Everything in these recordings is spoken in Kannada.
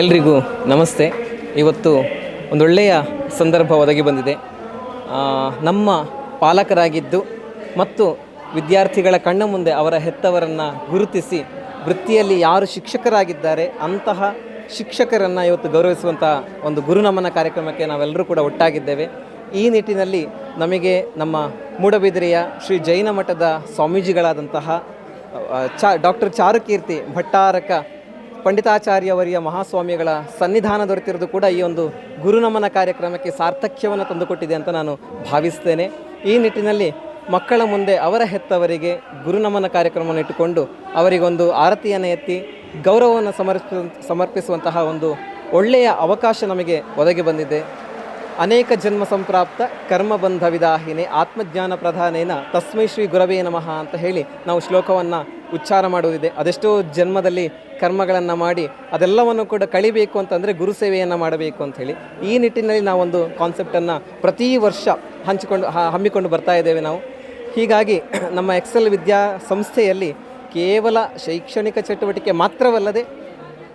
ಎಲ್ರಿಗೂ ನಮಸ್ತೆ. ಇವತ್ತು ಒಂದೊಳ್ಳೆಯ ಸಂದರ್ಭ ಒದಗಿ ಬಂದಿದೆ. ನಮ್ಮ ಪಾಲಕರಾಗಿದ್ದು ಮತ್ತು ವಿದ್ಯಾರ್ಥಿಗಳ ಕಣ್ಣ ಮುಂದೆ ಅವರ ಹೆತ್ತವರನ್ನು ಗುರುತಿಸಿ ವೃತ್ತಿಯಲ್ಲಿ ಯಾರು ಶಿಕ್ಷಕರಾಗಿದ್ದಾರೆ, ಅಂತಹ ಶಿಕ್ಷಕರನ್ನು ಇವತ್ತು ಗೌರವಿಸುವಂಥ ಒಂದು ಗುರುನಮನ ಕಾರ್ಯಕ್ರಮಕ್ಕೆ ನಾವೆಲ್ಲರೂ ಕೂಡ ಒಟ್ಟಾಗಿದ್ದೇವೆ. ಈ ನಿಟ್ಟಿನಲ್ಲಿ ನಮಗೆ ನಮ್ಮ ಮೂಡಬಿದಿರೆಯ ಶ್ರೀ ಜೈನ ಮಠದ ಸ್ವಾಮೀಜಿಗಳಾದಂತಹ ಚಾ, ಡಾಕ್ಟರ್ ಚಾರುಕೀರ್ತಿ ಭಟ್ಟಾರಕ ಪಂಡಿತಾಚಾರ್ಯವರಿಯ ಮಹಾಸ್ವಾಮಿಗಳ ಸನ್ನಿಧಾನ ದೊರೆತಿರೋದು ಕೂಡ ಈ ಒಂದು ಗುರುನಮನ ಕಾರ್ಯಕ್ರಮಕ್ಕೆ ಸಾರ್ಥಕ್ಯವನ್ನು ತಂದುಕೊಟ್ಟಿದೆ ಅಂತ ನಾನು ಭಾವಿಸ್ತೇನೆ. ಈ ನಿಟ್ಟಿನಲ್ಲಿ ಮಕ್ಕಳ ಮುಂದೆ ಅವರ ಹೆತ್ತವರಿಗೆ ಗುರುನಮನ ಕಾರ್ಯಕ್ರಮವನ್ನು ಇಟ್ಟುಕೊಂಡು ಅವರಿಗೊಂದು ಆರತಿಯನ್ನು ಎತ್ತಿ ಗೌರವವನ್ನು ಸಮರ್ಪಿಸ, ಸಮರ್ಪಿಸುವಂತಹ ಒಂದು ಒಳ್ಳೆಯ ಅವಕಾಶ ನಮಗೆ ಒದಗಿ ಬಂದಿದೆ. ಅನೇಕ ಜನ್ಮ ಸಂಪ್ರಾಪ್ತ ಕರ್ಮಬಂಧ ವಿದಾಹಿನಿ ಆತ್ಮಜ್ಞಾನ ಪ್ರಧಾನೇನ ತಸ್ಮೈ ಶ್ರೀ ಗುರವೇ ನಮಃ ಅಂತ ಹೇಳಿ ನಾವು ಶ್ಲೋಕವನ್ನು ಉಚ್ಚಾರ ಮಾಡುವುದಿದೆ. ಅದೆಷ್ಟೋ ಜನ್ಮದಲ್ಲಿ ಕರ್ಮಗಳನ್ನು ಮಾಡಿ ಅದೆಲ್ಲವನ್ನು ಕೂಡ ಕಳಿಬೇಕು ಅಂತಂದರೆ ಗುರು ಸೇವೆಯನ್ನು ಮಾಡಬೇಕು ಅಂತ ಹೇಳಿ. ಈ ನಿಟ್ಟಿನಲ್ಲಿ ನಾವೊಂದು ಕಾನ್ಸೆಪ್ಟನ್ನು ಪ್ರತಿ ವರ್ಷ ಹಂಚಿಕೊಂಡು ಹಮ್ಮಿಕೊಂಡು ಬರ್ತಾ ಇದ್ದೇವೆ ನಾವು. ಹೀಗಾಗಿ ನಮ್ಮ ಎಕ್ಸೆಲ್ ವಿದ್ಯಾ ಸಂಸ್ಥೆಯಲ್ಲಿ ಕೇವಲ ಶೈಕ್ಷಣಿಕ ಚಟುವಟಿಕೆ ಮಾತ್ರವಲ್ಲದೆ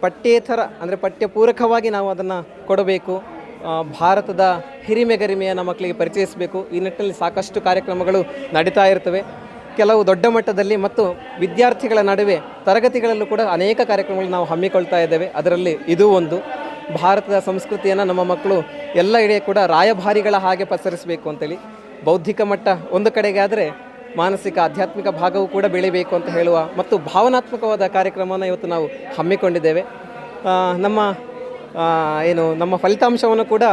ಪಠ್ಯೇತರ, ಅಂದರೆ ಪಠ್ಯಪೂರಕವಾಗಿ ನಾವು ಅದನ್ನು ಕೊಡಬೇಕು. ಭಾರತದ ಹಿರಿಮೆ ಗರಿಮೆಯನ್ನು ಮಕ್ಕಳಿಗೆ ಪರಿಚಯಿಸಬೇಕು. ಈ ನಿಟ್ಟಿನಲ್ಲಿ ಸಾಕಷ್ಟು ಕಾರ್ಯಕ್ರಮಗಳು ನಡೀತಾ ಇರ್ತವೆ. ಕೆಲವು ದೊಡ್ಡ ಮಟ್ಟದಲ್ಲಿ ಮತ್ತು ವಿದ್ಯಾರ್ಥಿಗಳ ನಡುವೆ ತರಗತಿಗಳಲ್ಲೂ ಕೂಡ ಅನೇಕ ಕಾರ್ಯಕ್ರಮಗಳು ನಾವು ಹಮ್ಮಿಕೊಳ್ತಾ ಇದ್ದೇವೆ. ಅದರಲ್ಲಿ ಇದೂ ಒಂದು. ಭಾರತದ ಸಂಸ್ಕೃತಿಯನ್ನು ನಮ್ಮ ಮಕ್ಕಳು ಎಲ್ಲ ಎಡೆ ಕೂಡ ರಾಯಭಾರಿಗಳ ಹಾಗೆ ಪಸರಿಸಬೇಕು ಅಂತೇಳಿ. ಬೌದ್ಧಿಕ ಮಟ್ಟ ಒಂದು ಕಡೆಗೆ ಆದರೆ ಮಾನಸಿಕ, ಆಧ್ಯಾತ್ಮಿಕ ಭಾಗವೂ ಕೂಡ ಬೆಳಿಬೇಕು ಅಂತ ಹೇಳುವ ಮತ್ತು ಭಾವನಾತ್ಮಕವಾದ ಕಾರ್ಯಕ್ರಮವನ್ನು ಇವತ್ತು ನಾವು ಹಮ್ಮಿಕೊಂಡಿದ್ದೇವೆ. ನಮ್ಮ ಏನು, ನಮ್ಮ ಫಲಿತಾಂಶವನ್ನು ಕೂಡ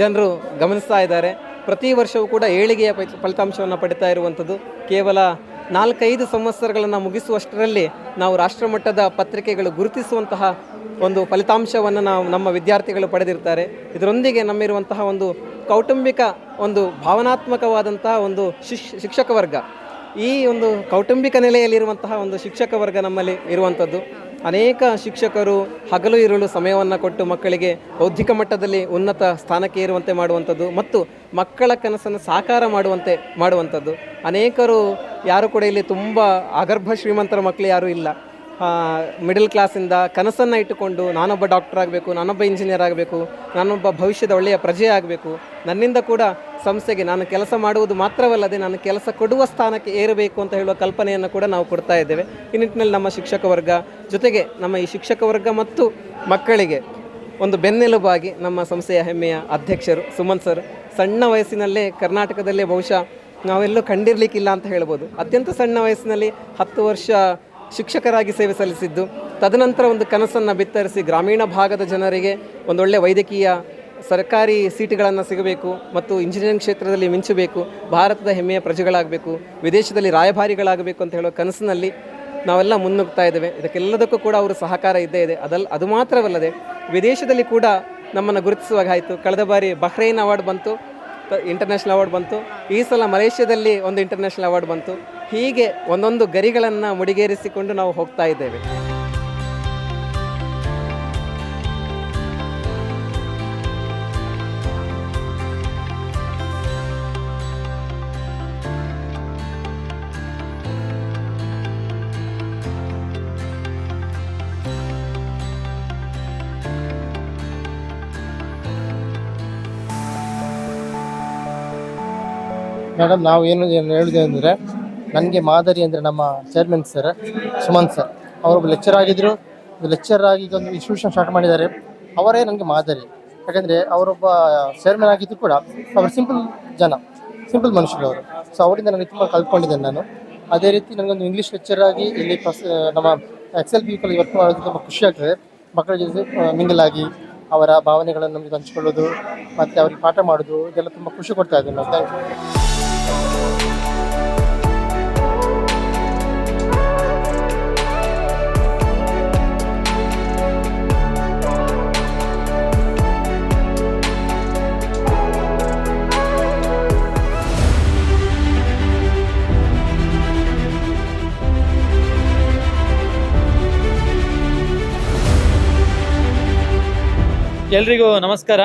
ಜನರು ಗಮನಿಸ್ತಾ ಇದ್ದಾರೆ. ಪ್ರತಿ ವರ್ಷವೂ ಕೂಡ ಏಳಿಗೆಯ ಫಲಿತ- ಫಲಿತಾಂಶವನ್ನು ಪಡಿತಾ ಇರುವಂಥದ್ದು. ಕೇವಲ ನಾಲ್ಕೈದು ಸಂವತ್ಸರಗಳನ್ನು ಮುಗಿಸುವಷ್ಟರಲ್ಲಿ ನಾವು ರಾಷ್ಟ್ರಮಟ್ಟದ ಪತ್ರಿಕೆಗಳು ಗುರುತಿಸುವಂತಹ ಒಂದು ಫಲಿತಾಂಶವನ್ನು ನಾವು ನಮ್ಮ ವಿದ್ಯಾರ್ಥಿಗಳು ಪಡೆದಿರ್ತಾರೆ. ಇದರೊಂದಿಗೆ ನಮ್ಮಿರುವಂತಹ ಒಂದು ಕೌಟುಂಬಿಕ ಒಂದು ಭಾವನಾತ್ಮಕವಾದಂತಹ ಒಂದು ಶಿಶ್ ಶಿಕ್ಷಕ ವರ್ಗ ಈ ಒಂದು ಕೌಟುಂಬಿಕ ನೆಲೆಯಲ್ಲಿರುವಂತಹ ಒಂದು ಶಿಕ್ಷಕ ವರ್ಗ ನಮ್ಮಲ್ಲಿ ಇರುವಂಥದ್ದು. ಅನೇಕ ಶಿಕ್ಷಕರು ಹಗಲು ಇರಲು ಸಮಯವನ್ನು ಕೊಟ್ಟು ಮಕ್ಕಳಿಗೆ ಬೌದ್ಧಿಕ ಮಟ್ಟದಲ್ಲಿ ಉನ್ನತ ಸ್ಥಾನಕ್ಕೆ ಏರುವಂತೆ ಮಾಡುವಂಥದ್ದು ಮತ್ತು ಮಕ್ಕಳ ಕನಸನ್ನು ಸಾಕಾರ ಮಾಡುವಂತೆ ಮಾಡುವಂಥದ್ದು. ಅನೇಕರು ಯಾರು ಕೂಡ ಇಲ್ಲಿ ತುಂಬ ಅಗರ್ಭ ಶ್ರೀಮಂತರ ಮಕ್ಕಳು ಯಾರೂ ಇಲ್ಲ. ಮಿಡಲ್ ಕ್ಲಾಸಿಂದ ಕನಸನ್ನು ಇಟ್ಟುಕೊಂಡು ನಾನೊಬ್ಬ ಡಾಕ್ಟರ್ ಆಗಬೇಕು, ನಾನೊಬ್ಬ ಇಂಜಿನಿಯರ್ ಆಗಬೇಕು, ನಾನೊಬ್ಬ ಭವಿಷ್ಯದ ಒಳ್ಳೆಯ ಪ್ರಜೆ ಆಗಬೇಕು, ನನ್ನಿಂದ ಕೂಡ ಸಂಸ್ಥೆಗೆ ನಾನು ಕೆಲಸ ಮಾಡುವುದು ಮಾತ್ರವಲ್ಲದೆ ನಾನು ಕೆಲಸ ಕೊಡುವ ಸ್ಥಾನಕ್ಕೆ ಏರಬೇಕು ಅಂತ ಹೇಳುವ ಕಲ್ಪನೆಯನ್ನು ಕೂಡ ನಾವು ಕೊಡ್ತಾ ಇದ್ದೇವೆ. ಈ ನಿಟ್ಟಿನಲ್ಲಿ ನಮ್ಮ ಶಿಕ್ಷಕ ವರ್ಗ ಜೊತೆಗೆ ನಮ್ಮ ಈ ಶಿಕ್ಷಕ ವರ್ಗ ಮತ್ತು ಮಕ್ಕಳಿಗೆ ಒಂದು ಬೆನ್ನೆಲುಬಾಗಿ ನಮ್ಮ ಸಂಸ್ಥೆಯ ಹೆಮ್ಮೆಯ ಅಧ್ಯಕ್ಷರು ಸುಮನ್ ಸರ್. ಸಣ್ಣ ವಯಸ್ಸಿನಲ್ಲೇ ಕರ್ನಾಟಕದಲ್ಲೇ ಬಹುಶಃ ನಾವೆಲ್ಲೂ ಕಂಡಿರಲಿಕ್ಕಿಲ್ಲ ಅಂತ ಹೇಳ್ಬೋದು. ಅತ್ಯಂತ ಸಣ್ಣ ವಯಸ್ಸಿನಲ್ಲಿ ಹತ್ತು ವರ್ಷ ಶಿಕ್ಷಕರಾಗಿ ಸೇವೆ ಸಲ್ಲಿಸಿದ್ದು. ತದನಂತರ ಒಂದು ಕನಸನ್ನು ಬಿತ್ತರಿಸಿ ಗ್ರಾಮೀಣ ಭಾಗದ ಜನರಿಗೆ ಒಂದೊಳ್ಳೆ ವೈದ್ಯಕೀಯ ಸರ್ಕಾರಿ ಸೀಟುಗಳನ್ನು ಸಿಗಬೇಕು ಮತ್ತು ಇಂಜಿನಿಯರಿಂಗ್ ಕ್ಷೇತ್ರದಲ್ಲಿ ಮಿಂಚಬೇಕು, ಭಾರತದ ಹೆಮ್ಮೆಯ ಪ್ರಜೆಗಳಾಗಬೇಕು, ವಿದೇಶದಲ್ಲಿ ರಾಯಭಾರಿಗಳಾಗಬೇಕು ಅಂತ ಹೇಳೋ ಕನಸಿನಲ್ಲಿ ನಾವೆಲ್ಲ ಮುನ್ನುಗ್ತಾ ಇದ್ದೇವೆ. ಇದಕ್ಕೆಲ್ಲದಕ್ಕೂ ಕೂಡ ಅವರು ಸಹಕಾರ ಇದ್ದೇ ಇದೆ. ಅದಲ್ಲ ಅದು ಮಾತ್ರವಲ್ಲದೆ ವಿದೇಶದಲ್ಲಿ ಕೂಡ ನಮ್ಮನ್ನು ಗುರುತಿಸುವಾಗ ಆಯಿತು. ಕಳೆದ ಬಾರಿ ಬಹ್ರೈನ್ ಅವಾರ್ಡ್ ಬಂತು. ಇಂಟರ್ನ್ಯಾಷನಲ್ ಅವಾರ್ಡ್ ಬಂತು. ಈ ಸಲ ಮಲೇಷ್ಯಾದಲ್ಲಿ ಒಂದು ಇಂಟರ್ನ್ಯಾಷನಲ್ ಅವಾರ್ಡ್ ಬಂತು. ಹೀಗೆ ಒಂದೊಂದು ಗರಿಗಳನ್ನು ಮುಡಿಗೇರಿಸಿಕೊಂಡು ನಾವು ಹೋಗ್ತಾ ಇದ್ದೇವೆ. ಮೇಡಮ್, ನಾವು ಏನು ಹೇಳಿದೆ ಅಂದರೆ, ನನಗೆ ಮಾದರಿ ಅಂದರೆ ನಮ್ಮ ಚೇರ್ಮನ್ ಸರ್ ಸುಮಂತ್ ಸರ್ ಅವರೊಬ್ಬ ಲೆಕ್ಚರ್ ಆಗಿದ್ದರು ಲೆಕ್ಚರ್ ಆಗಿ ಒಂದು ಇನ್ಸ್ಟಿಟ್ಯೂಷನ್ ಸ್ಟಾರ್ಟ್ ಮಾಡಿದ್ದಾರೆ. ಅವರೇ ನನಗೆ ಮಾದರಿ. ಯಾಕಂದರೆ ಅವರೊಬ್ಬ ಚೇರ್ಮನ್ ಆಗಿದ್ದು ಕೂಡ ಅವರು ಸಿಂಪಲ್ ಜನ ಸಿಂಪಲ್ ಮನುಷ್ಯರು ಅವರು. ಸೊ ಅವರಿಂದ ನನಗೆ ತುಂಬ ಕಲ್ತ್ಕೊಂಡಿದ್ದೇನೆ ನಾನು. ಅದೇ ರೀತಿ ನನಗೊಂದು ಇಂಗ್ಲೀಷ್ ಲೆಕ್ಚರ್ ಆಗಿ ಇಲ್ಲಿ ಫಸ್ ನಮ್ಮ ಎಕ್ಸೆಲ್ ಪೀಪಲ್ ವರ್ಕ್ ಮಾಡೋದು ತುಂಬ ಖುಷಿ ಆಗ್ತದೆ. ಮಕ್ಕಳ ಜೊತೆ ಮಿಂಗಲ್ ಆಗಿ ಅವರ ಭಾವನೆಗಳನ್ನು ನಮಗೆ ಹಂಚಿಕೊಳ್ಳೋದು, ಮತ್ತು ಅವ್ರಿಗೆ ಪಾಠ ಮಾಡೋದು, ಇದೆಲ್ಲ ತುಂಬ ಖುಷಿ ಕೊಡ್ತಾ ಇದ್ದೀನಿ. ಥ್ಯಾಂಕ್ ಯು ಎಲ್ರಿಗೂ ನಮಸ್ಕಾರ.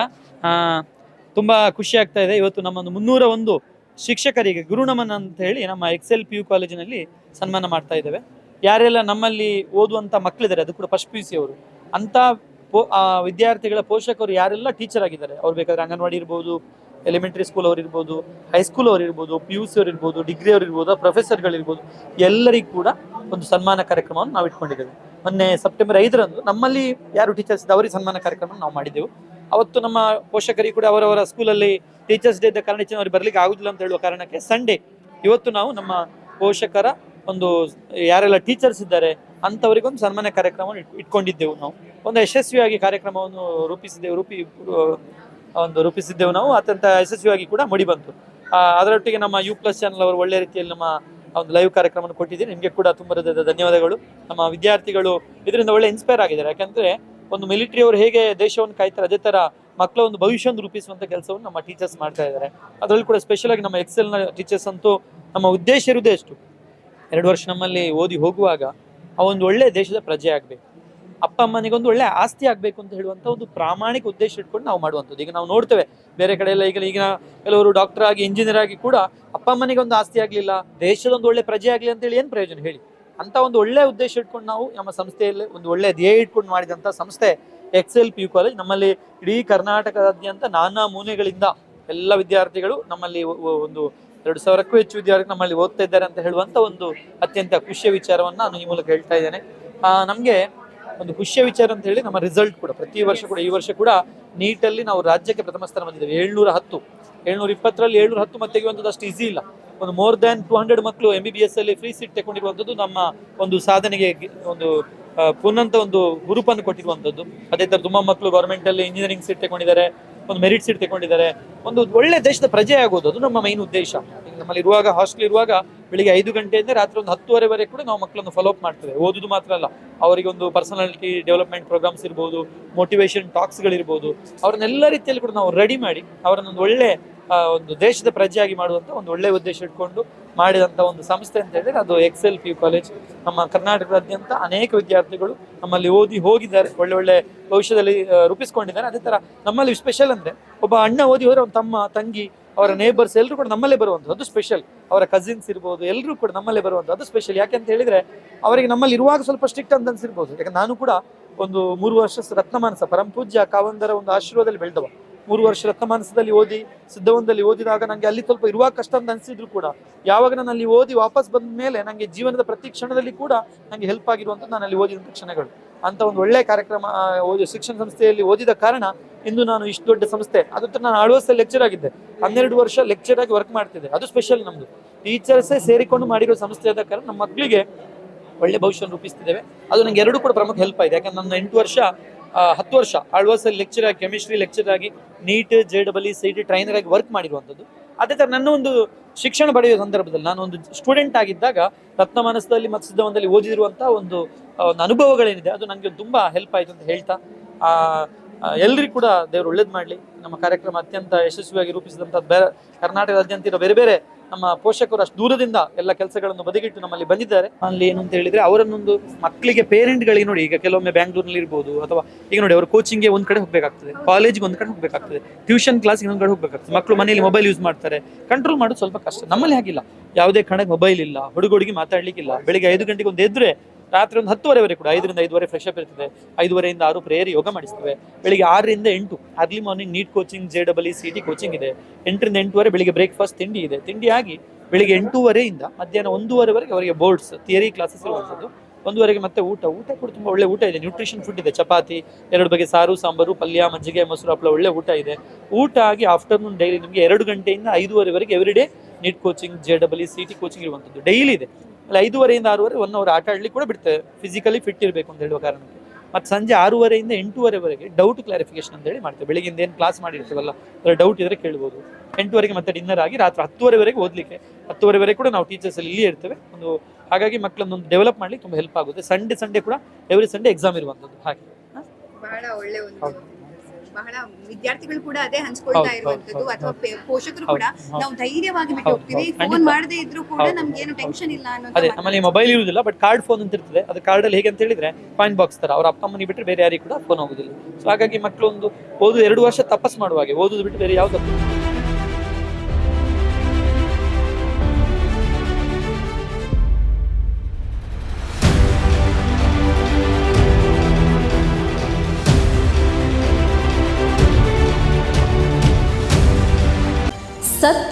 ತುಂಬಾ ಖುಷಿ ಆಗ್ತಾ ಇದೆ. ಇವತ್ತು ನಮ್ಮ ಒಂದು ಮುನ್ನೂರ ಒಂದು ಶಿಕ್ಷಕರಿಗೆ ಗುರುನಮನ ಅಂತ ಹೇಳಿ ನಮ್ಮ ಎಕ್ಸೆಲ್ ಪಿ ಯು ಕಾಲೇಜಿನಲ್ಲಿ ಸನ್ಮಾನ ಮಾಡ್ತಾ ಇದ್ದೇವೆ. ಯಾರೆಲ್ಲ ನಮ್ಮಲ್ಲಿ ಓದುವಂತ ಮಕ್ಕಳಿದ್ದಾರೆ ಅದು ಕೂಡ ಫಸ್ಟ್ ಪಿ ಯು ಸಿ ಅವರು. ಅಂತ ಪೋ ವಿದ್ಯಾರ್ಥಿಗಳ ಪೋಷಕರು ಯಾರೆಲ್ಲ ಟೀಚರ್ ಆಗಿದ್ದಾರೆ? ಅವ್ರು ಬೇಕಾದ್ರೆ ಅಂಗನವಾಡಿ ಇರ್ಬೋದು ಎಲಿಮೆಂಟರಿ ಸ್ಕೂಲ್ ಅವ್ರು ಇರ್ಬೋದು ಹೈಸ್ಕೂಲ್ ಅವ್ರು ಇರ್ಬೋದು ಪಿ ಯು ಸಿ ಅವ್ರು ಇರ್ಬೋದು ಡಿಗ್ರಿ ಅವ್ರು ಇರ್ಬೋದು ಪ್ರೊಫೆಸರ್ಗಳಿರ್ಬೋದು ಎಲ್ಲರಿಗೂ ಕೂಡ ಒಂದು ಸನ್ಮಾನ ಕಾರ್ಯಕ್ರಮವನ್ನು ನಾವು ಇಟ್ಕೊಂಡಿದ್ದೇವೆ ಮೊನ್ನೆ ಸೆಪ್ಟೆಂಬರ್ ಐದರಂದು ನಮ್ಮಲ್ಲಿ ಯಾರು ಟೀಚರ್ಸ್ ಅವರಿಗೆ ಸನ್ಮಾನ ಕಾರ್ಯಕ್ರಮ ನಾವು ಮಾಡಿದ್ದೆವು. ಅವತ್ತು ನಮ್ಮ ಪೋಷಕರಿಗೆ ಕೂಡ ಅವರವರ ಸ್ಕೂಲಲ್ಲಿ ಟೀಚರ್ಸ್ ಡೇ ಇದ್ದ ಕಾರಣ ಅವ್ರಿಗೆ ಬರಲಿಕ್ಕೆ ಆಗುದಿಲ್ಲ ಅಂತ ಹೇಳುವ ಕಾರಣಕ್ಕೆ ಸಂಡೇ ಇವತ್ತು ನಾವು ನಮ್ಮ ಪೋಷಕರ ಒಂದು ಯಾರೆಲ್ಲ ಟೀಚರ್ಸ್ ಇದ್ದಾರೆ ಅಂಥವರಿಗೊಂದು ಸನ್ಮಾನ ಕಾರ್ಯಕ್ರಮವನ್ನು ಇಟ್- ಇಟ್ಕೊಂಡಿದ್ದೆವು ನಾವು. ಒಂದು ಯಶಸ್ವಿಯಾಗಿ ಕಾರ್ಯಕ್ರಮವನ್ನು ರೂಪಿಸಿದ್ದೆವು, ರೂಪಿ, ಒಂದು ರೂಪಿಸಿದ್ದೆವು ನಾವು. ಅತ್ಯಂತ ಯಶಸ್ವಿಯಾಗಿ ಕೂಡ ಮುಡಿ ಬಂತು ಅದರೊಟ್ಟಿಗೆ ನಮ್ಮ ಯು ಪ್ಲಸ್ ಚಾನಲ್ ಅವರು ಒಳ್ಳೆ ರೀತಿಯಲ್ಲಿ ನಮ್ಮ ಒಂದು ಲೈವ್ ಕಾರ್ಯಕ್ರಮವನ್ನು ಕೊಟ್ಟಿದ್ದೀನಿ ನಿಮಗೆ ಕೂಡ ತುಂಬ ಧನ್ಯವಾದಗಳು. ನಮ್ಮ ವಿದ್ಯಾರ್ಥಿಗಳು ಇದರಿಂದ ಒಳ್ಳೆ ಇನ್ಸ್ಪೈರ್ ಆಗಿದ್ದಾರೆ. ಯಾಕಂದ್ರೆ ಒಂದು ಮಿಲಿಟರಿ ಅವರು ಹೇಗೆ ದೇಶವನ್ನು ಕಾಯ್ತಾರೆ, ಅದೇ ಥರ ಮಕ್ಕಳ ಒಂದು ಭವಿಷ್ಯವನ್ನು ರೂಪಿಸುವಂಥ ಕೆಲಸವನ್ನು ನಮ್ಮ ಟೀಚರ್ಸ್ ಮಾಡ್ತಾ ಇದ್ದಾರೆ. ಅದರಲ್ಲಿ ಕೂಡ ಸ್ಪೆಷಲ್ ಆಗಿ ನಮ್ಮ ಎಕ್ಸೆಲ್ನ ಟೀಚರ್ಸ್ ಅಂತೂ ನಮ್ಮ ಉದ್ದೇಶ ಇರುವುದೇ ಅಷ್ಟು. ಎರಡು ವರ್ಷ ನಮ್ಮಲ್ಲಿ ಓದಿ ಹೋಗುವಾಗ ಆ ಒಂದು ಒಳ್ಳೆ ದೇಶದ ಪ್ರಜೆ ಆಗಬೇಕು. ಅಪ್ಪ ಅಮ್ಮನಿಗೆ ಒಂದು ಒಳ್ಳೆ ಆಸ್ತಿ ಆಗಬೇಕು ಅಂತ ಹೇಳುವಂತ ಒಂದು ಪ್ರಾಮಾಣಿಕ ಉದ್ದೇಶ ಇಟ್ಕೊಂಡು ನಾವು ಮಾಡುವಂಥದ್ದು. ಈಗ ನಾವು ನೋಡ್ತೇವೆ, ಬೇರೆ ಕಡೆ ಎಲ್ಲ ಈಗ ಈಗಿನ ಕೆಲವರು ಡಾಕ್ಟರ್ ಆಗಿ ಇಂಜಿನಿಯರ್ ಆಗಿ ಕೂಡ ಅಪ್ಪ ಅಮ್ಮನಿಗೆ ಒಂದು ಆಸ್ತಿ ಆಗಲಿಲ್ಲ ದೇಶದ ಒಂದು ಒಳ್ಳೆ ಪ್ರಜೆ ಆಗಲಿ ಅಂತ ಹೇಳಿ ಏನು ಪ್ರಯೋಜನ ಹೇಳಿ? ಅಂತ ಒಂದು ಒಳ್ಳೆ ಉದ್ದೇಶ ಇಟ್ಕೊಂಡು ನಾವು ನಮ್ಮ ಸಂಸ್ಥೆಯಲ್ಲಿ ಒಂದು ಒಳ್ಳೆ ಧ್ಯೇಯ ಇಟ್ಕೊಂಡು ಮಾಡಿದಂಥ ಸಂಸ್ಥೆ ಎಕ್ಸೆಲ್ ಪಿ ಯು ಕಾಲೇಜ್ ನಮ್ಮಲ್ಲಿ ಇಡೀ ಕರ್ನಾಟಕದಾದ್ಯಂತ ನಾನಾ ಮೂನೆಗಳಿಂದ ಎಲ್ಲ ವಿದ್ಯಾರ್ಥಿಗಳು ನಮ್ಮಲ್ಲಿ ಒಂದು ಎರಡು ಸಾವಿರಕ್ಕೂ ಹೆಚ್ಚು ವಿದ್ಯಾರ್ಥಿ ನಮ್ಮಲ್ಲಿ ಓದ್ತಾ ಇದ್ದಾರೆ ಅಂತ ಹೇಳುವಂತ ಒಂದು ಅತ್ಯಂತ ಖುಷಿಯ ವಿಚಾರವನ್ನು ನಾನು ಈ ಮೂಲಕ ಹೇಳ್ತಾ ಇದ್ದೇನೆ. ನಮ್ಗೆ ಒಂದು ಖುಷಿಯ ವಿಚಾರ ಅಂತ ಹೇಳಿ ನಮ್ಮ ರಿಸಲ್ಟ್ ಕೂಡ, ಪ್ರತಿ ವರ್ಷ ಕೂಡ, ಈ ವರ್ಷ ಕೂಡ ನೀಟಲ್ಲಿ ನಾವು ರಾಜ್ಯಕ್ಕೆ ಪ್ರಥಮ ಸ್ಥಾನ ಬಂದಿದ್ದೇವೆ. ಏಳ್ನೂರ ಹತ್ತು. ಏಳ್ನೂರ ಇಪ್ಪತ್ತರಲ್ಲಿ ಏಳ್ನೂರ ಹತ್ತು ಮತ್ತೆ ಅಷ್ಟು ಈಸಿ ಇಲ್ಲ. ಒಂದು ಮೋರ್ ದ್ಯಾನ್ ಟೂ ಹಂಡ್ರೆಡ್ ಮಕ್ಕಳು ಎಂ ಬಿ ಬಿ ಎಸ್ ಅಲ್ಲಿ ಫ್ರೀ ಸೀಟ್ ತಗೊಂಡಿರುವಂಥದ್ದು ನಮ್ಮ ಒಂದು ಸಾಧನೆಗೆ, ಒಂದು ಪುನಂತ ಒಂದು ಹುರುಪನ್ನು ಕೊಟ್ಟಿರುವಂಥದ್ದು. ಅದೇ ತರ ತುಂಬಾ ಮಕ್ಕಳು ಗೌರ್ಮೆಂಟ್ ಅಲ್ಲಿ ಇಂಜಿನಿಯರಿಂಗ್ ಸೀಟ್ ತಗೊಂಡಿದ್ದಾರೆ, ಒಂದು ಮೆರಿಟ್ ಸೀಟ್ ತಗೊಂಡಿದ್ದಾರೆ. ಒಂದು ಒಳ್ಳೆ ದೇಶದ ಪ್ರಜೆ ಆಗೋದು, ಅದು ನಮ್ಮ ಮೈನ್ ಉದ್ದೇಶ. ನಮ್ಮಲ್ಲಿ ಇರುವಾಗ ಹಾಸ್ಟೆಲ್ ಇರುವಾಗ ಬೆಳಿಗ್ಗೆ ಐದು ಗಂಟೆಯಿಂದ ರಾತ್ರಿ ಒಂದು ಹತ್ತುವರೆವರೆಗೆ ಕೂಡ ನಾವು ಮಕ್ಕಳನ್ನು ಫಾಲೋ ಅಪ್ ಮಾಡ್ತೇವೆ. ಓದುದು ಮಾತ್ರ ಅಲ್ಲ, ಅವರಿಗೆ ಒಂದು ಪರ್ಸನಾಲಿಟಿ ಡೆವಲಪ್ಮೆಂಟ್ ಪ್ರೋಗ್ರಾಮ್ಸ್ ಇರ್ಬೋದು ಮೋಟಿವೇಶನ್ ಟಾಕ್ಸ್ಗಳಿರ್ಬೋದು ಅವ್ರನ್ನೆಲ್ಲ ರೀತಿಯಲ್ಲಿ ಕೂಡ ನಾವು ರೆಡಿ ಮಾಡಿ, ಅವರನ್ನೊಂದು ಒಳ್ಳೆ ಒಂದು ದೇಶದ ಪ್ರಜೆಯಾಗಿ ಮಾಡುವಂತ ಒಂದು ಒಳ್ಳೆ ಉದ್ದೇಶ ಇಟ್ಕೊಂಡು ಮಾಡಿದಂತ ಒಂದು ಸಂಸ್ಥೆ ಅಂತ ಹೇಳಿದ್ರೆ ಅದು ಎಕ್ಸೆಲ್ ಪಿ ಕಾಲೇಜ್ ನಮ್ಮ ಕರ್ನಾಟಕದಾದ್ಯಂತ ಅನೇಕ ವಿದ್ಯಾರ್ಥಿಗಳು ನಮ್ಮಲ್ಲಿ ಓದಿ ಹೋಗಿದ್ದಾರೆ, ಒಳ್ಳೆ ಒಳ್ಳೆ ಭವಿಷ್ಯದಲ್ಲಿ ರೂಪಿಸ್ಕೊಂಡಿದ್ದಾರೆ. ಅದೇ ತರ ನಮ್ಮಲ್ಲಿ ಸ್ಪೆಷಲ್ ಅಂದ್ರೆ ಒಬ್ಬ ಅಣ್ಣ ಓದಿ ಹೋದರೆ ಅವ್ನ ತಮ್ಮ, ತಂಗಿ, ಅವರ ನೇಬರ್ಸ್ ಎಲ್ಲರೂ ಕೂಡ ನಮ್ಮಲ್ಲೇ ಬರುವಂಥದ್ದು ಅದು ಸ್ಪೆಷಲ್ ಅವರ ಕಸಿನ್ಸ್ ಇರ್ಬೋದು ಎಲ್ಲರೂ ಕೂಡ ನಮ್ಮಲ್ಲೇ ಬರುವಂಥದ್ದು ಸ್ಪೆಷಲ್ ಯಾಕೆ ಅಂತ ಹೇಳಿದ್ರೆ ಅವರಿಗೆ ನಮ್ಮಲ್ಲಿ ಇರುವಾಗ ಸ್ವಲ್ಪ ಸ್ಟ್ರಿಕ್ಟ್ ಅಂತ ಅನ್ಸಿರ್ಬೋದು ಯಾಕಂದ್ರೆ ನಾನು ಕೂಡ ಒಂದು ಮೂರು ವರ್ಷ ರತ್ನಮಾನಸ ಪರಮಪೂಜ್ಯ ಕಾವಂದರ ಒಂದು ಆಶೀರ್ವಾದದಲ್ಲಿ ಬೆಳೆದವ. ಮೂರು ವರ್ಷ ರಕ್ತಮಾನಸದಲ್ಲಿ ಓದಿ, ಸಿದ್ಧವನದಲ್ಲಿ ಓದಿದಾಗ ನಂಗೆ ಅಲ್ಲಿ ಸ್ವಲ್ಪ ಇರುವ ಕಷ್ಟ ಅಂತ ಅನ್ಸಿದ್ರು ಕೂಡ. ಯಾವಾಗ ನಾನು ಅಲ್ಲಿ ಓದಿ ವಾಪಸ್ ಬಂದ ಮೇಲೆ ನನಗೆ ಜೀವನದ ಪ್ರತಿ ಕ್ಷಣದಲ್ಲಿ ಕೂಡ ನನಗೆ ಹೆಲ್ಪ್ ಆಗಿರುವಂಥದ್ದು ನಾನು ಅಲ್ಲಿ ಓದಿದಂಥ ಕ್ಷಣಗಳು. ಅಂತ ಒಂದು ಒಳ್ಳೆ ಕಾರ್ಯಕ್ರಮ ಓದಿ, ಶಿಕ್ಷಣ ಸಂಸ್ಥೆಯಲ್ಲಿ ಓದಿದ ಕಾರಣ ಇಂದು ನಾನು ಇಷ್ಟು ದೊಡ್ಡ ಸಂಸ್ಥೆ. ಅದು ನಾನು ಆಳ್ವಸ್ಸಲ್ಲಿ ಲೆಕ್ಚರ್ ಆಗಿದ್ದೆ. ಹನ್ನೆರಡು ವರ್ಷ ಲೆಕ್ಚರ್ ಆಗಿ ವರ್ಕ್ ಮಾಡ್ತಿದ್ದೆ. ಅದು ಸ್ಪೆಷಲ್ ನಮ್ದು. ಟೀಚರ್ಸೇ ಸೇರಿಕೊಂಡು ಮಾಡಿರೋ ಸಂಸ್ಥೆ ಆದ ಕಾರಣ ನಮ್ಮ ಮಕ್ಕಳಿಗೆ ಒಳ್ಳೆ ಭವಿಷ್ಯ ರೂಪಿಸ್ತಿದ್ದೇವೆ. ಅದು ನಂಗೆ ಎರಡು ಕೂಡ ಪ್ರಮುಖ ಹೆಲ್ಪ್ ಆಗಿದೆ. ಯಾಕಂದ್ರೆ ನನ್ನ ಎಂಟು ವರ್ಷ ಹತ್ತು ವರ್ಷ ಆಳ್ವಾಸಲ್ಲಿ ಲೆಕ್ಚರ್ ಆಗಿ ಕೆಮಿಸ್ಟ್ರಿ ಲೆಕ್ಚರ್ ಆಗಿ NEET J double C trainer ಆಗಿ ವರ್ಕ್ ಮಾಡಿರುವಂಥದ್ದು. ಅದೇ ಥರ ನನ್ನ ಒಂದು ಶಿಕ್ಷಣ ಪಡೆಯುವ ಸಂದರ್ಭದಲ್ಲಿ ನಾನು ಒಂದು ಸ್ಟೂಡೆಂಟ್ ಆಗಿದ್ದಾಗ ರತ್ನಮಾನಸದಲ್ಲಿ ಮತ್ತು ಸಿದ್ಧವನದಲ್ಲಿ ಓದಿರುವಂಥ ಒಂದು ಒಂದು ಅನುಭವಗಳೇನಿದೆ ಅದು ನನಗೆ ತುಂಬಾ ಹೆಲ್ಪ್ ಆಯಿತು ಅಂತ ಹೇಳ್ತಾ ಆ, ಆ, ಎಲ್ರಿಗೂ ಕೂಡ ದೇವರು ಒಳ್ಳೇದು ಮಾಡಲಿ. ನಮ್ಮ ಕಾರ್ಯಕ್ರಮ ಅತ್ಯಂತ ಯಶಸ್ವಿಯಾಗಿ ರೂಪಿಸಿದಂಥ ಬೇರೆ ಕರ್ನಾಟಕದಾದ್ಯಂತ ಇರೋ ಬೇರೆ ಬೇರೆ ನಮ್ಮ ಪೋಷಕರು ಅಷ್ಟು ದೂರದಿಂದ ಎಲ್ಲ ಕೆಲಸಗಳನ್ನು ಬದಿಗಿಟ್ಟು ನಮ್ಮಲ್ಲಿ ಬಂದಿದ್ದಾರೆ. ಅಲ್ಲಿ ಏನು ಅಂತ ಹೇಳಿದ್ರೆ ಅವರನ್ನೊಂದು ಮಕ್ಕಳಿಗೆ ಪೇರೆಂಟ್ಗಳಿಗೆ ನೋಡಿ, ಈಗ ಕೆಲವೊಮ್ಮೆ ಬ್ಯಾಂಗ್ಳೂರ್ನಲ್ಲಿ ಇರ್ಬೋದು ಅಥವಾ ಈಗ ನೋಡಿ ಅವರು ಕೋಚಿಂಗ್ಗೆ ಒಂದು ಕಡೆ ಹೋಗ್ಬೇಕಾಗ್ತದೆ ಕಾಲೇಜಿಗೆ ಒಂದ್ ಕಡೆ ಹೋಗ್ಬೇಕಾಗ್ತದೆ ಟ್ಯೂಷನ್ ಕ್ಲಾಸ್ಗೆ ಒಂದ್ ಕಡೆ ಹೋಗ್ಬೇಕಾಗ್ತದೆ. ಮಕ್ಕಳು ಮನೆಯಲ್ಲಿ ಮೊಬೈಲ್ ಯೂಸ್ ಮಾಡ್ತಾರೆ. ಕಂಟ್ರೋಲ್ ಮಾಡೋದು ಸ್ವಲ್ಪ ಕಷ್ಟ. ನಮ್ಮಲ್ಲಿ ಹಾಗಿಲ್ಲ. ಯಾವುದೇ ಕಣಕ್ಕೆ ಮೊಬೈಲ್ ಇಲ್ಲ ಹುಡುಗ ಹುಡುಗಿ ಮಾತಾಡ್ಲಿಕ್ಕಿಲ್ಲ. ಬೆಳಿಗ್ಗೆ ಐದು ಗಂಟೆಗೆ ಒಂದು ಎದ್ರೆ ರಾತ್ರಿ ಒಂದು ಹತ್ತುವರೆವರೆಗೆ ಕೂಡ, ಐದರಿಂದ ಐದುವರೆ ಫ್ರೆಶ್ ಅಪ್ ಇರ್ತದೆ. ಐದುವರೆಯಿಂದ ಆರು ಪ್ರೇಯರ್ ಯೋಗ ಮಾಡಿಸ್ತೇವೆ. ಬೆಳಿಗ್ಗೆ ಆರರಿಂದ ಎಂಟು early morning NEET coaching J double E C T coaching ಇದೆ. ಎಂಟರಿಂದ ಎಂಟುವರೆ ಬೆಳಿಗ್ಗೆ ಬ್ರೇಕ್ಫಾಸ್ಟ್ ತಿಂಡಿ ಇದೆ. ತಿಂಡಿಯಾಗಿ ಬೆಳಿಗ್ಗೆ ಎಂಟೂವರೆಯಿಂದ ಮಧ್ಯಾಹ್ನ ಒಂದೂವರೆವರೆಗೆ ಅವರಿಗೆ ಬೋರ್ಡ್ಸ್ ಥಿಯರಿ ಕ್ಲಾಸಸ್ ಇರುವಂಥದ್ದು. ಒಂದುವರೆಗೆ ಮತ್ತೆ ಊಟ. ಊಟ ಕೂಡ ತುಂಬ ಒಳ್ಳೆ ಊಟ ಇದೆ. ನ್ಯೂಟ್ರಿಷನ್ ಫುಡ್ ಇದೆ. ಚಪಾತಿ, ಎರಡು ಬಗೆ ಸಾರು, ಸಾಂಬಾರು, ಪಲ್ಯ, ಮಜ್ಜಿಗೆ, ಮೊಸರು ಹಪ್ಪಳ ಒಳ್ಳೆ ಊಟ ಇದೆ. ಊಟ ಆಗಿ ಆಫ್ಟರ್ನೂನ್ ಡೈಲಿ ನಿಮಗೆ ಎರಡು ಗಂಟೆಯಿಂದ ಐದೂವರೆವರೆಗೆ every day NEET coaching J double E C T coaching ಇರುವಂಥದ್ದು. ಡೈಲಿ ಇದೆ. ಅಲ್ಲಿ ಐದೂವರೆಯಿಂದ ಆರೂವರೆ ಒನ್ ಅವರ್ ಆಟ ಆಡ್ಲಿಕ್ಕೆ ಕೂಡ ಬಿಡ್ತೇವೆ. ಫಿಸಿಕಲಿ ಫಿಟ್ ಇರಬೇಕು ಅಂತ ಹೇಳುವ ಕಾರಣಕ್ಕೆ. ಮತ್ತು ಸಂಜೆ ಆರೂವರೆಯಿಂದ ಎಂಟೂವರೆವರೆಗೆ ಡೌಟ್ ಕ್ಲಾರಿಫಿಕೇಶನ್ ಅಂತ ಹೇಳಿ ಮಾಡ್ತೇವೆ. ಬೆಳಿಗ್ಗೆಯಿಂದ ಏನು ಕ್ಲಾಸ್ ಮಾಡಿರ್ತೀವಲ್ಲ ಅದರ ಡೌಟ್ ಇದ್ರೆ ಕೇಳ್ಬೋದು. ಎಂಟುವರೆಗೆ ಮತ್ತೆ ಡಿನ್ನರ್ ಆಗಿ ರಾತ್ರಿ ಹತ್ತುವರೆವರೆಗೆ ಓದಲಿಕ್ಕೆ ಹತ್ತುವರೆವರೆಗೆ ಕೂಡ ನಾವು ಟೀಚರ್ಸ್ ಅಲ್ಲಿ ಇಲ್ಲಿಯೇ ಇರ್ತೇವೆ. ಒಂದು ಹಾಗಾಗಿ ಮಕ್ಕಳನ್ನು ಒಂದು ಡೆವಲಪ್ ಮಾಡ್ಲಿಕ್ಕೆ ತುಂಬ ಹೆಲ್ಪ್ ಆಗುತ್ತೆ. ಸಂಡೇ ಸಂಡೇ ಕೂಡ ಎವ್ರಿ ಸಂಡೇ ಎಕ್ಸಾಮ್ ಇರುವಂಥದ್ದು ಹಾಗೆ. ಬಹಳ ಒಳ್ಳೆ ಒಂದು ಹೌದು. ಬಹಳ ವಿದ್ಯಾರ್ಥಿಗಳು ಕೂಡ ಅದೇ ಹಂಚ್ಕೊಳ್ತಾ ಇರುವಂತದ್ದು ಅಥವಾ ಪೋಷಕರು ಕೂಡ. ನಾವು ಧೈರ್ಯವಾಗಿ ಬಿಟ್ಟು ಹೋಗ್ತೀವಿ. ಫೋನ್. ಮಾಡದೇ ಇದ್ರು ಕೂಡ. ನಮ್ಗೆ ಏನು ಟೆನ್ಷನ್ ಇಲ್ಲ ಅನ್ನೋದು ಅದೇ ನಮ್ಮಲ್ಲಿ ಮೊಬೈಲ್ ಇರುವುದಿಲ್ಲ ಬಟ್ ಕಾರ್ಡ್ ಫೋನ್ ಅಂತ ಇರ್ತದೆ. ಅದು ಕಾರ್ಡ್ ಅಲ್ಲಿ ಹೇಗೆ ಅಂತ ಹೇಳಿದ್ರೆ ಕಾಯಿನ್ ಬಾಕ್ಸ್ ತರ. ಅವ್ರ ಅಪ್ಪ ಅಮ್ಮನಿಗೆ ಬಿಟ್ಟರೆ ಬೇರೆ ಯಾರಿಗೂ ಕೂಡ ಫೋನ್ ಹೋಗುದಿಲ್ಲ. ಸೊ ಹಾಗಾಗಿ ಮಕ್ಕಳು ಒಂದು ಓದು ಎರಡು ವರ್ಷ ತಪಸ್ ಮಾಡುವಾಗೆ ಓದುದು ಬಿಟ್ಟು ಬೇರೆ ಯಾವ್ದು